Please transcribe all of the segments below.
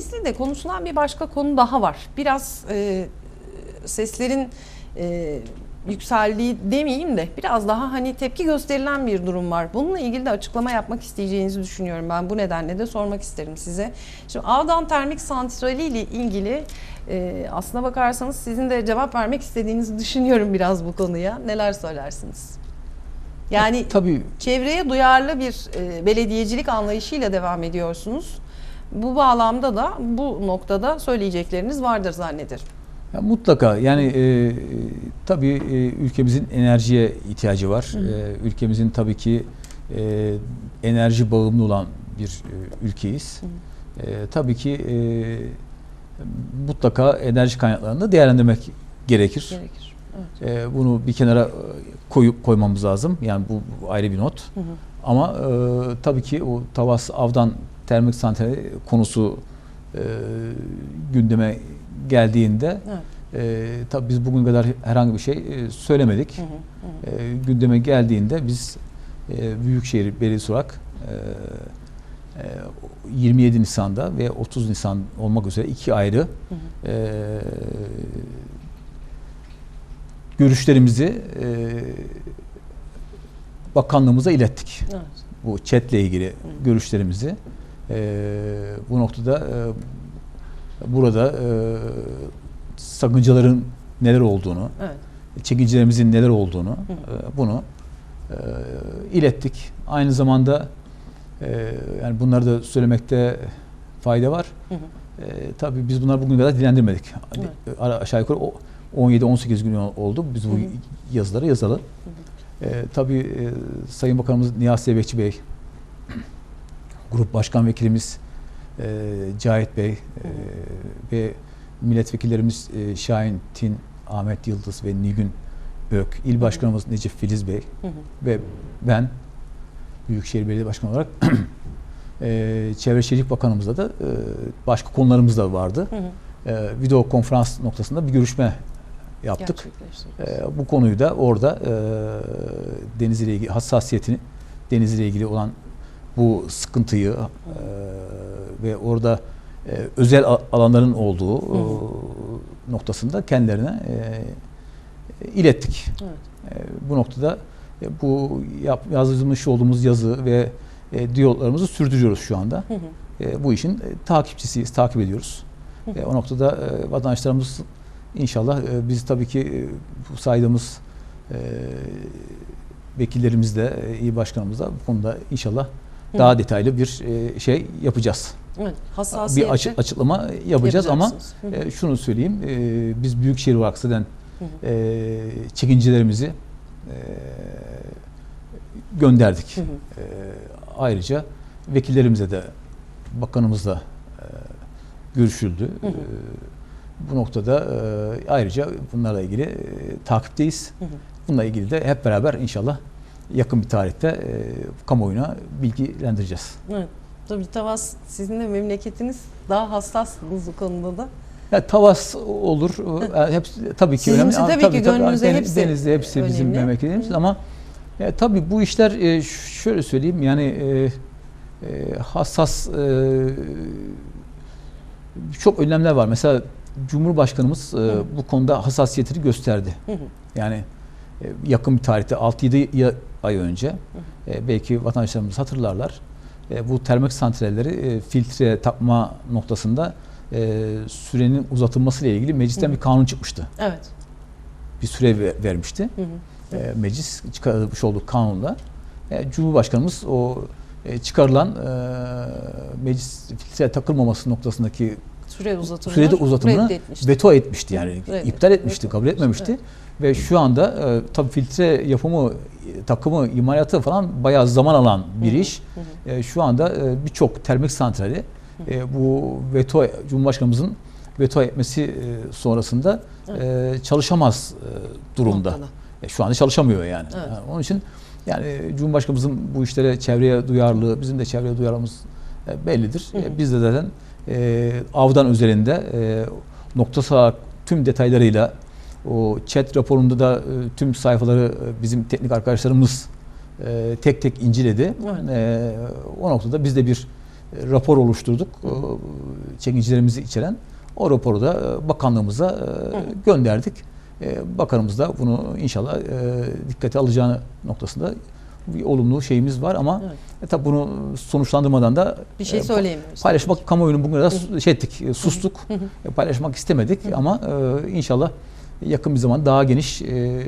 Denizli'de konuşulan bir başka konu daha var. Biraz e, seslerin e, yükseldiği demeyeyim de biraz daha hani tepki gösterilen bir durum var. Bununla ilgili de açıklama yapmak isteyeceğinizi düşünüyorum ben. Bu nedenle de sormak isterim size. Şimdi Avdan Termik Santrali ile ilgili e, aslına bakarsanız sizin de cevap vermek istediğinizi düşünüyorum biraz bu konuya. Neler söylersiniz? Yani Tabii çevreye duyarlı bir e, belediyecilik anlayışıyla devam ediyorsunuz. Bu bağlamda da bu noktada söyleyecekleriniz vardır zannederim. ya mutlaka yani e, tabii e, ülkemizin enerjiye ihtiyacı var. E, ülkemizin tabii ki e, enerji bağımlı olan bir e, ülkeyiz. E, tabii ki e, mutlaka enerji kaynaklarını da değerlendirmek gerekir. Gerekir. Evet. E, bunu bir kenara e, koyup koymamız lazım. Yani bu, bu ayrı bir not. Hı hı. Ama e, tabii ki o Tavas Avdan termik santrali konusu e, gündeme geldiğinde Evet. e, tabii biz bugün kadar herhangi bir şey e, söylemedik. Hı hı, hı hı. E, gündeme geldiğinde biz e, Büyükşehir Belediyesi olarak e, e, 27 Nisan'da ve 30 Nisan olmak üzere iki ayrı Hı hı. e, görüşlerimizi e, bakanlığımıza ilettik. Evet. Bu chat'le ilgili görüşlerimizi e, bu noktada e, burada e, sakıncaların neler olduğunu, Evet. çekincilerimizin neler olduğunu e, bunu ilettik. Aynı zamanda yani bunları da söylemekte fayda var. Hı hı. E, tabii biz bunları bugün kadar dilendirmedik. Evet. Ara- Aşağı yukarı o 17-18 gün oldu biz bu Hı hı. yazıları yazalı. E, tabii e, Sayın Bakanımız Nihat Sebekçi Bey, Grup Başkan Vekilimiz e, Cahit Bey e, ve milletvekillerimiz e, Şahin Tin, Ahmet Yıldız ve Nilgün Ök, İl Başkanımız Necip Filiz Bey Hı hı. ve ben Büyükşehir Belediye Başkanı olarak e, Çevre Şehircilik Bakanımızla da e, başka konularımız da vardı. Hı hı. E, video konferans noktasında bir görüşme yaptık. E, bu konuyu da orada e, deniz ile ilgili hassasiyetini deniz ile ilgili olan bu sıkıntıyı e, ve orada e, özel alanların olduğu e, noktasında kendilerine e, ilettik. Evet. E, bu noktada e, bu yap, yazmış olduğumuz yazı ve e, diyaloglarımızı sürdürüyoruz şu anda. Hı hı. E, bu işin e, takipçisiyiz, takip ediyoruz. E, o noktada e, vatandaşlarımız inşallah e, biz tabii ki e, bu saydığımız e, vekillerimiz de, e, iyi başkanımız da bu konuda inşallah daha detaylı bir e, şey yapacağız. Evet. Bir açı- açıklama yapacağız ama e, şunu söyleyeyim, e, biz Büyükşehir hı. e, çekincilerimizi e, gönderdik. Hı hı. E, ayrıca vekillerimize de bakanımızla e, görüşüldü. Hı hı. E, bu noktada e, ayrıca bunlarla ilgili e, takipteyiz. Hı hı. Bununla ilgili de hep beraber inşallah yakın bir tarihte e, kamuoyuna bilgilendireceğiz. Evet. Tabii Tavas sizin de memleketiniz daha hassassınız bu konuda da. Ya Tavas olur. e, Hepsi tabii ki Sizin önemli. Ama tabii ki gönlünüzde Deniz- hepsi Denizli hepsi bizim önemli. memleketimiz ama e, tabii bu işler e, şöyle söyleyeyim yani e, e, hassas e, çok önlemler var. Mesela Cumhurbaşkanımız e, bu konuda hassasiyetini gösterdi. Hı hı. Yani yakın bir tarihte 6-7 ya- ay önce e, belki vatandaşlarımız hatırlarlar. E, bu termik santralleri e, filtre takma noktasında e, sürenin uzatılması ile ilgili meclisten bir kanun çıkmıştı. Evet. Bir süre ver- vermişti. Hı hı. E, meclis çıkarmış olduğu kanunla e, Cumhurbaşkanımız o e, çıkarılan e, meclis filtre takılmaması noktasındaki Süre uzatımını sürede uzatımını reddetmişti. veto etmişti yani Reddet- iptal etmişti, veto kabul etmemişti. Ve şu anda e, tabii filtre yapımı, takımı, imalatı falan bayağı zaman alan bir Hı hı, iş. hı E, şu anda e, birçok termik santrali e, bu veto Cumhurbaşkanımızın veto etmesi e, sonrasında e, çalışamaz e, durumda. E, şu anda çalışamıyor yani. Evet. Yani onun için yani Cumhurbaşkanımızın bu işlere çevreye duyarlılığı, bizim de çevreye duyarlılığımız bellidir. Hı hı. Biz de zaten e, avdan üzerinde e, noktasal olarak tüm detaylarıyla o chat raporunda da e, tüm sayfaları e, bizim teknik arkadaşlarımız e, tek tek inceledi. Evet. E, o noktada biz de bir e, rapor oluşturduk. E, çekicilerimizi içeren o raporu da e, bakanlığımıza e, gönderdik. E, bakanımız da bunu inşallah e, dikkate alacağını noktasında bir olumlu şeyimiz var ama Evet. e, tabii bunu sonuçlandırmadan da Bir şey e, söyleyemiyoruz. paylaşmak kamuoyunu bugün kadar şey ettik, e, sustuk. E, Paylaşmak istemedik ama e, inşallah yakın bir zaman daha geniş e,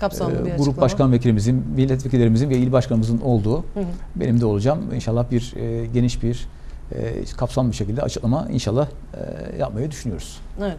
Kapsamlı e, bir grup açıklama. başkan vekilimizin, milletvekillerimizin ve il başkanımızın olduğu Hı hı. benim de olacağım. İnşallah bir e, geniş bir e, kapsamlı bir şekilde açıklama inşallah e, yapmayı düşünüyoruz. Evet.